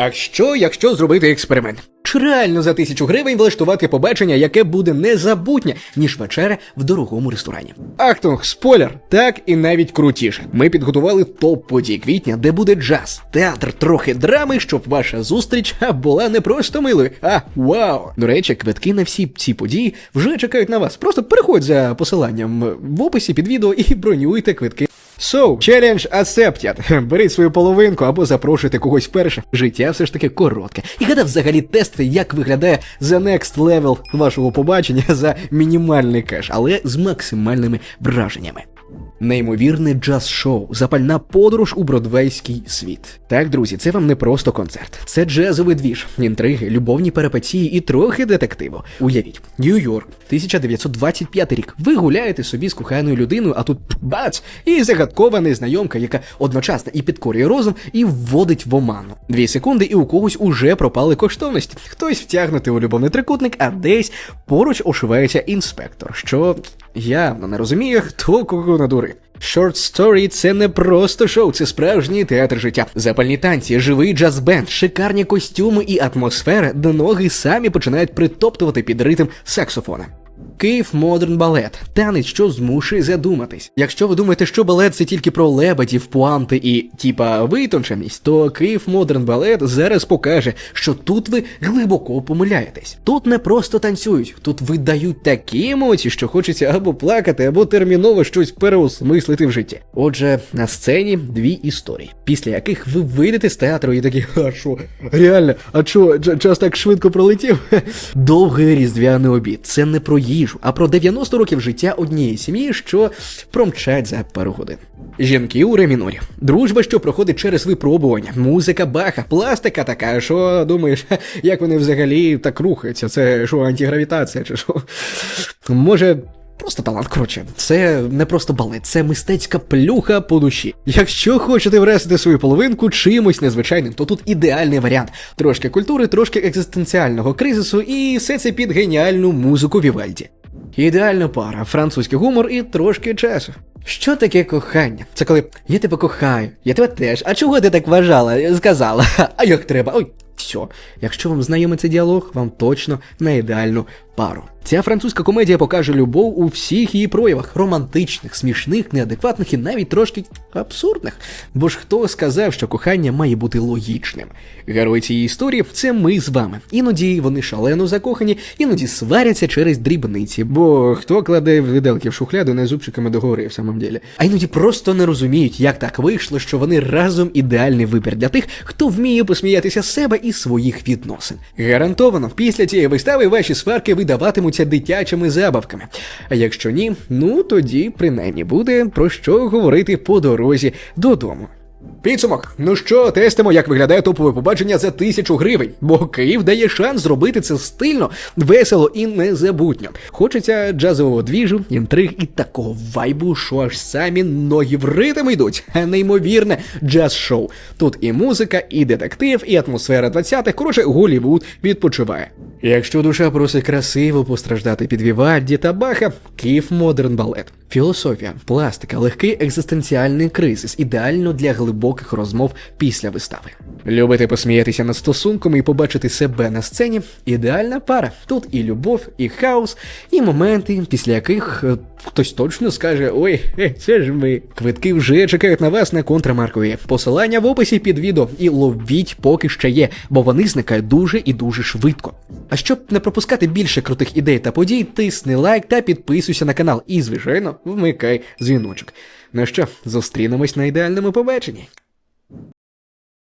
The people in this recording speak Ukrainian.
А що, якщо зробити експеримент? Чи реально за тисячу гривень влаштувати побачення, яке буде незабутнє, ніж вечеря в дорогому ресторані? Ахтунг, спойлер, так і навіть крутіше. Ми підготували топ подій квітня, де буде джаз, театр, трохи драми, щоб ваша зустріч була не просто милою, а вау! До речі, квитки на всі ці події вже чекають на вас. Просто переходь за посиланням в описі під відео і бронюйте квитки. So, challenge accepted. Беріть свою половинку або запрошуйте когось вперше. Життя все ж таки коротке. І гадав взагалі тести, як виглядає the next level вашого побачення за мінімальний кеш, але з максимальними враженнями. Неймовірне джаз-шоу, запальна подорож у бродвейський світ. Так, друзі, це вам не просто концерт, це джазовий двіж, інтриги, любовні перипетії і трохи детективу. Уявіть, Нью-Йорк, 1925 рік. Ви гуляєте собі з коханою людиною, а тут бац! І загадкова незнайомка, яка одночасно і підкорює розум, і вводить в оману. Дві секунди, і у когось уже пропали коштовності. Хтось втягнути у любовний трикутник, а десь поруч ошивається інспектор, що явно не розуміє, хто кого надурив. Short Story – це не просто шоу, це справжній театр життя. Запальні танці, живий джаз-бенд, шикарні костюми і атмосфера, де ноги самі починають притоптувати під ритм саксофона. Київ Модерн Балет танець, що змушує задуматись. Якщо ви думаєте, що балет це тільки про лебедів, пуанти і типа витонченість, то Київ Модерн Балет зараз покаже, що тут ви глибоко помиляєтесь. Тут не просто танцюють, тут видають такі емоції, що хочеться або плакати, або терміново щось переосмислити в житті. Отже, на сцені дві історії, після яких ви вийдете з театру і такі, а що, реально, а що, час так швидко пролетів? Довгий різдвяний обід. Це не про їжу, а про 90 років життя однієї сім'ї, що промчать за пару годин. Жінки у ремінорі. Дружба, що проходить через випробування, музика баха, пластика така. Що думаєш, як вони взагалі так рухаються? Це що, антигравітація чи що? Може. Просто талант, коротше, це не просто балет, це мистецька плюха по душі. Якщо хочете вразити свою половинку чимось незвичайним, то тут ідеальний варіант. Трошки культури, трошки екзистенціального кризису, і все це під геніальну музику Вівальді. Ідеальна пара, французький гумор і трошки часу. Що таке кохання? Це коли я тебе кохаю, я тебе теж. А чого ти так вважала? Сказала. А як треба? Ой, все. Якщо вам знайомий цей діалог, вам точно на ідеальну пару. Ця французька комедія покаже любов у всіх її проявах: романтичних, смішних, неадекватних і навіть трошки абсурдних. Бо ж хто сказав, що кохання має бути логічним? Герой цієї історії це ми з вами. Іноді вони шалено закохані, іноді сваряться через дрібниці. Бо хто кладе виделки в шухляду не зубчиками догори в самом ділі. А іноді просто не розуміють, як так вийшло, що вони разом ідеальний вибір для тих, хто вміє посміятися з себе своїх відносин. Гарантовано, після цієї вистави ваші сварки видаватимуться дитячими забавками. А якщо ні, ну тоді принаймні буде про що говорити по дорозі додому. Підсумок. Ну що, тестимо, як виглядає топове побачення за тисячу гривень, бо Київ дає шанс зробити це стильно, весело і незабутньо. Хочеться джазового двіжу, інтриг і такого вайбу, що аж самі ноги в ритм йдуть. Неймовірне джаз-шоу. Тут і музика, і детектив, і атмосфера 20-х. Коротше, Голівуд відпочиває. Якщо душа просить красиво постраждати під Вівальді та Баха, Київ Модерн Балет. Філософія, пластика, легкий екзистенціальний кризис, ідеально для глибоких розмов після вистави. Любите посміятися над стосунками і побачити себе на сцені? Ідеальна пара. Тут і любов, і хаос, і моменти, після яких е, хтось точно скаже: Ой, це ж ми. Квитки вже чекають на вас на контрамаркові. Посилання в описі під відео і ловіть, поки ще є, бо вони зникають дуже і дуже швидко. А щоб не пропускати більше крутих ідей та подій, тисни лайк та підписуйся на канал. І, звичайно, вмикай дзвіночок. Ну що, зустрінемось на ідеальному побаченні.